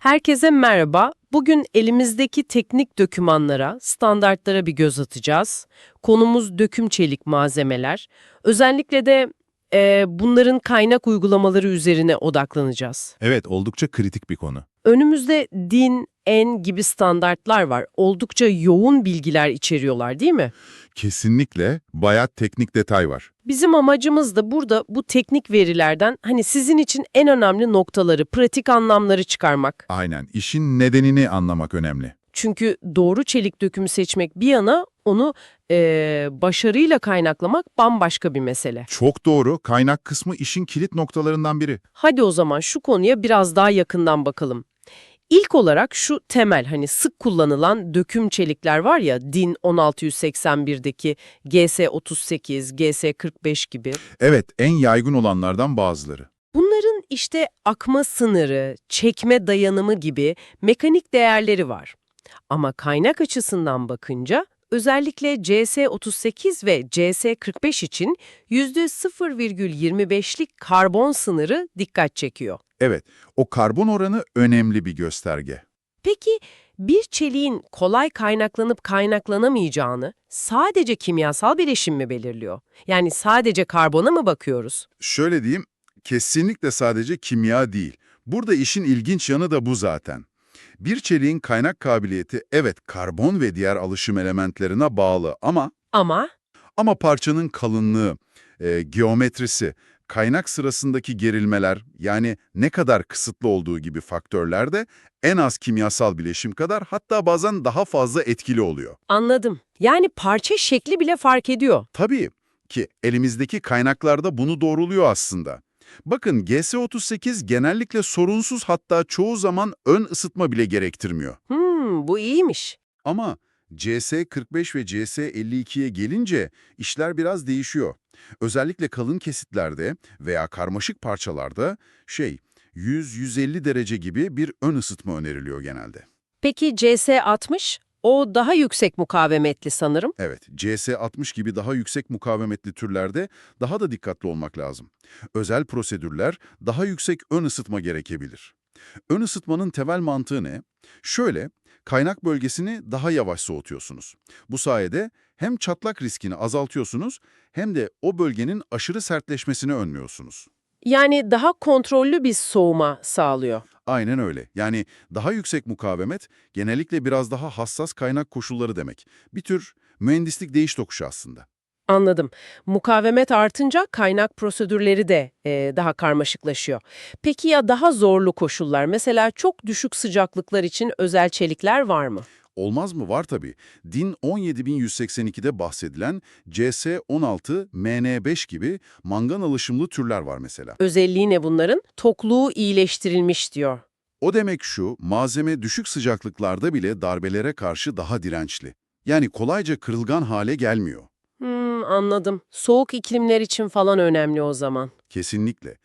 Herkese merhaba. Bugün elimizdeki teknik dokümanlara, standartlara bir göz atacağız. Konumuz döküm çelik malzemeler. Özellikle de e, bunların kaynak uygulamaları üzerine odaklanacağız. Evet, oldukça kritik bir konu. Önümüzde DIN, N gibi standartlar var. Oldukça yoğun bilgiler içeriyorlar değil mi? Kesinlikle bayağı teknik detay var. Bizim amacımız da burada bu teknik verilerden hani sizin için en önemli noktaları, pratik anlamları çıkarmak. Aynen, işin nedenini anlamak önemli. Çünkü doğru çelik dökümü seçmek bir yana onu eee, başarıyla kaynaklamak bambaşka bir mesele. Çok doğru, kaynak kısmı işin kilit noktalarından biri. Hadi o zaman şu konuya biraz daha yakından bakalım. İlk olarak şu temel hani sık kullanılan döküm çelikler var ya DIN 1681'deki GS38, GS45 gibi. Evet, en yaygın olanlardan bazıları. Bunların işte akma sınırı, çekme dayanımı gibi mekanik değerleri var. Ama kaynak açısından bakınca özellikle CS38 ve CS45 için %0,25'lik karbon sınırı dikkat çekiyor. Evet, o karbon oranı önemli bir gösterge. Peki bir çeliğin kolay kaynaklanıp kaynaklanamayacağını sadece kimyasal bileşim mi belirliyor? Yani sadece karbona mı bakıyoruz? Şöyle diyeyim, kesinlikle sadece kimya değil. Burada işin ilginç yanı da bu zaten. Bir çeliğin kaynak kabiliyeti evet karbon ve diğer alışım elementlerine bağlı ama Ama Ama parçanın kalınlığı, e, geometrisi, kaynak sırasındaki gerilmeler yani ne kadar kısıtlı olduğu gibi faktörler de en az kimyasal bileşim kadar hatta bazen daha fazla etkili oluyor. anladım. Yani parça şekli bile fark ediyor. Tabii ki elimizdeki kaynaklarda bunu doğruluyor aslında. Bakın GS38 genellikle sorunsuz hatta çoğu zaman ön ısıtma bile gerektirmiyor. Hmm, bu iyiymiş. Ama CS45 ve CS52'ye gelince işler biraz değişiyor. Özellikle kalın kesitlerde veya karmaşık parçalarda şey 100-150 derece gibi bir ön ısıtma öneriliyor genelde. Peki CS60? O daha yüksek mukavemetli sanırım. Evet, CS60 gibi daha yüksek mukavemetli türlerde daha da dikkatli olmak lazım. Özel prosedürler daha yüksek ön ısıtma gerekebilir. Ön ısıtmanın temel mantığı ne? Şöyle, kaynak bölgesini daha yavaş soğutuyorsunuz. Bu sayede hem çatlak riskini azaltıyorsunuz hem de o bölgenin aşırı sertleşmesini önlüyorsunuz. Yani daha kontrollü bir soğuma sağlıyor. Aynen öyle. Yani daha yüksek mukavemet genellikle biraz daha hassas kaynak koşulları demek. Bir tür mühendislik değiş tokuşu aslında. Anladım. Mukavemet artınca kaynak prosedürleri de e, daha karmaşıklaşıyor. Peki ya daha zorlu koşullar? Mesela çok düşük sıcaklıklar için özel çelikler var mı? Olmaz mı? Var tabii. DIN 17182'de bahsedilen CS16, MN5 gibi mangan alışımlı türler var mesela. Özelliği ne bunların? Tokluğu iyileştirilmiş diyor. O demek şu, malzeme düşük sıcaklıklarda bile darbelere karşı daha dirençli. Yani kolayca kırılgan hale gelmiyor. Hmm, anladım. Soğuk iklimler için falan önemli o zaman. Kesinlikle.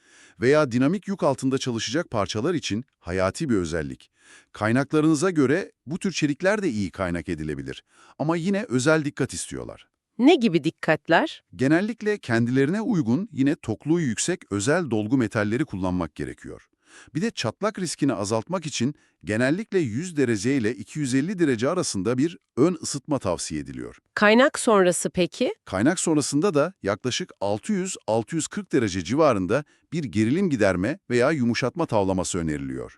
Veya dinamik yük altında çalışacak parçalar için hayati bir özellik. Kaynaklarınıza göre bu tür çelikler de iyi kaynak edilebilir. Ama yine özel dikkat istiyorlar. Ne gibi dikkatler? Genellikle kendilerine uygun yine tokluğu yüksek özel dolgu metalleri kullanmak gerekiyor. Bir de çatlak riskini azaltmak için genellikle 100 derece ile 250 derece arasında bir ön ısıtma tavsiye ediliyor. Kaynak sonrası peki? Kaynak sonrasında da yaklaşık 600-640 derece civarında bir gerilim giderme veya yumuşatma tavlaması öneriliyor.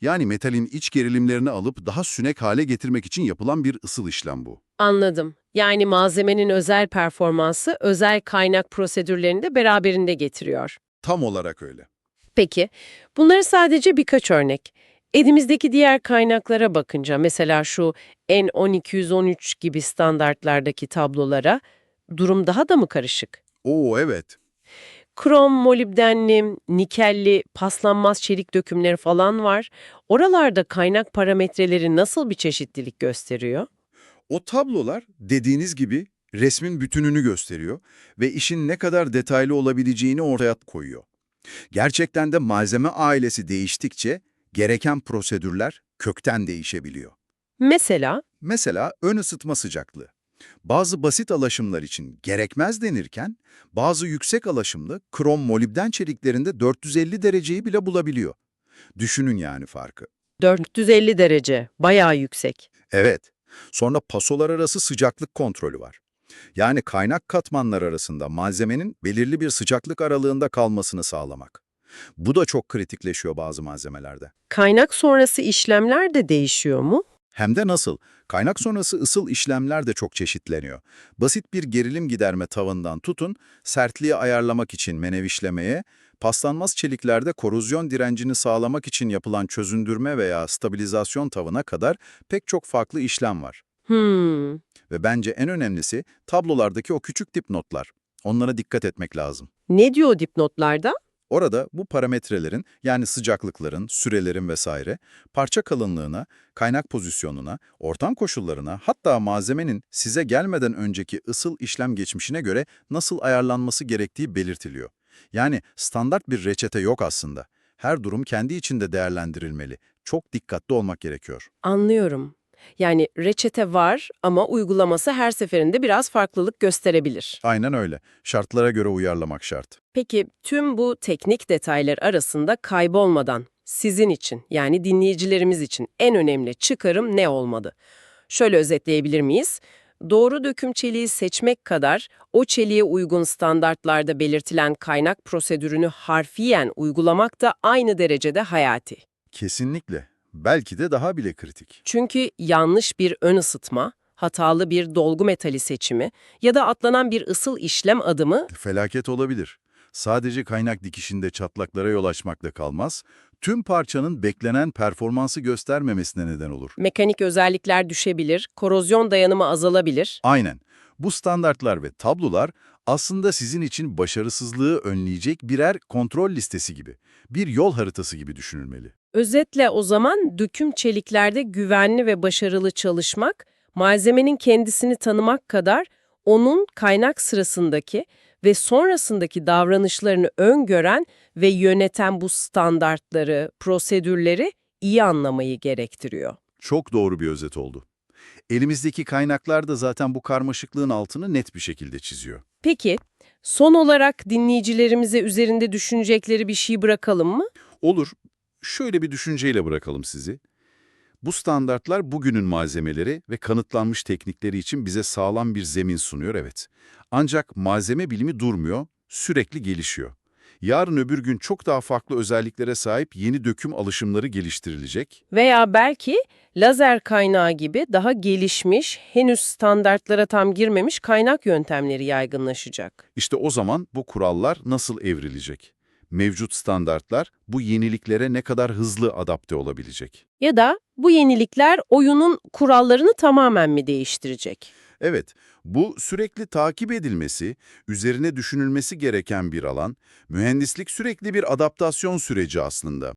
Yani metalin iç gerilimlerini alıp daha sünek hale getirmek için yapılan bir ısıl işlem bu. Anladım. Yani malzemenin özel performansı özel kaynak prosedürlerini de beraberinde getiriyor. Tam olarak öyle. Peki, bunları sadece birkaç örnek. Elimizdeki diğer kaynaklara bakınca, mesela şu N1213 gibi standartlardaki tablolara, durum daha da mı karışık? Oo evet. Krom, molibdenli, nikelli, paslanmaz çelik dökümleri falan var. Oralarda kaynak parametreleri nasıl bir çeşitlilik gösteriyor? O tablolar dediğiniz gibi resmin bütününü gösteriyor ve işin ne kadar detaylı olabileceğini ortaya koyuyor. Gerçekten de malzeme ailesi değiştikçe gereken prosedürler kökten değişebiliyor. Mesela, Mesela ön ısıtma sıcaklığı. Bazı basit alaşımlar için gerekmez denirken bazı yüksek alaşımlı krom molibden çeliklerinde 450 dereceyi bile bulabiliyor. Düşünün yani farkı. 450 derece, bayağı yüksek. Evet. Sonra pasolar arası sıcaklık kontrolü var. Yani kaynak katmanlar arasında malzemenin belirli bir sıcaklık aralığında kalmasını sağlamak. Bu da çok kritikleşiyor bazı malzemelerde. Kaynak sonrası işlemler de değişiyor mu? Hem de nasıl? Kaynak sonrası ısıl işlemler de çok çeşitleniyor. Basit bir gerilim giderme tavından tutun, sertliği ayarlamak için menevişlemeye, paslanmaz çeliklerde korozyon direncini sağlamak için yapılan çözündürme veya stabilizasyon tavına kadar pek çok farklı işlem var. Hmm, Ve bence en önemlisi tablolardaki o küçük dipnotlar. Onlara dikkat etmek lazım. ne diyor dipnotlarda? Orada bu parametrelerin yani sıcaklıkların, sürelerin vesaire parça kalınlığına, kaynak pozisyonuna, ortam koşullarına hatta malzemenin size gelmeden önceki ısıl işlem geçmişine göre nasıl ayarlanması gerektiği belirtiliyor. Yani standart bir reçete yok aslında. Her durum kendi içinde değerlendirilmeli. Çok dikkatli olmak gerekiyor. Anlıyorum. Yani reçete var ama uygulaması her seferinde biraz farklılık gösterebilir. Aynen öyle. Şartlara göre uyarlamak şart. Peki tüm bu teknik detaylar arasında kaybolmadan sizin için yani dinleyicilerimiz için en önemli çıkarım ne olmalı? Şöyle özetleyebilir miyiz? Doğru döküm çeliği seçmek kadar o çeliğe uygun standartlarda belirtilen kaynak prosedürünü harfiyen uygulamak da aynı derecede hayati. Kesinlikle. Belki de daha bile kritik. Çünkü yanlış bir ön ısıtma, hatalı bir dolgu metali seçimi ya da atlanan bir ısıl işlem adımı Felaket olabilir. Sadece kaynak dikişinde çatlaklara yol açmakla kalmaz, tüm parçanın beklenen performansı göstermemesine neden olur. mekanik özellikler düşebilir, korozyon dayanımı azalabilir. Aynen. Bu standartlar ve tablolar aslında sizin için başarısızlığı önleyecek birer kontrol listesi gibi, bir yol haritası gibi düşünülmeli. Özetle o zaman döküm çeliklerde güvenli ve başarılı çalışmak, malzemenin kendisini tanımak kadar onun kaynak sırasındaki ve sonrasındaki davranışlarını öngören ve yöneten bu standartları, prosedürleri iyi anlamayı gerektiriyor. Çok doğru bir özet oldu. Elimizdeki kaynaklar da zaten bu karmaşıklığın altını net bir şekilde çiziyor. Peki, son olarak dinleyicilerimize üzerinde düşünecekleri bir şey bırakalım mı? Olur, şöyle bir düşünceyle bırakalım sizi. Bu standartlar bugünün malzemeleri ve kanıtlanmış teknikleri için bize sağlam bir zemin sunuyor, evet. Ancak malzeme bilimi durmuyor, sürekli gelişiyor. Yarın öbür gün çok daha farklı özelliklere sahip yeni döküm alışımları geliştirilecek. Veya belki lazer kaynağı gibi daha gelişmiş, henüz standartlara tam girmemiş kaynak yöntemleri yaygınlaşacak. İşte o zaman bu kurallar nasıl evrilecek? Mevcut standartlar bu yeniliklere ne kadar hızlı adapte olabilecek? Ya da bu yenilikler oyunun kurallarını tamamen mi değiştirecek? Evet, bu sürekli takip edilmesi, üzerine düşünülmesi gereken bir alan, mühendislik sürekli bir adaptasyon süreci aslında.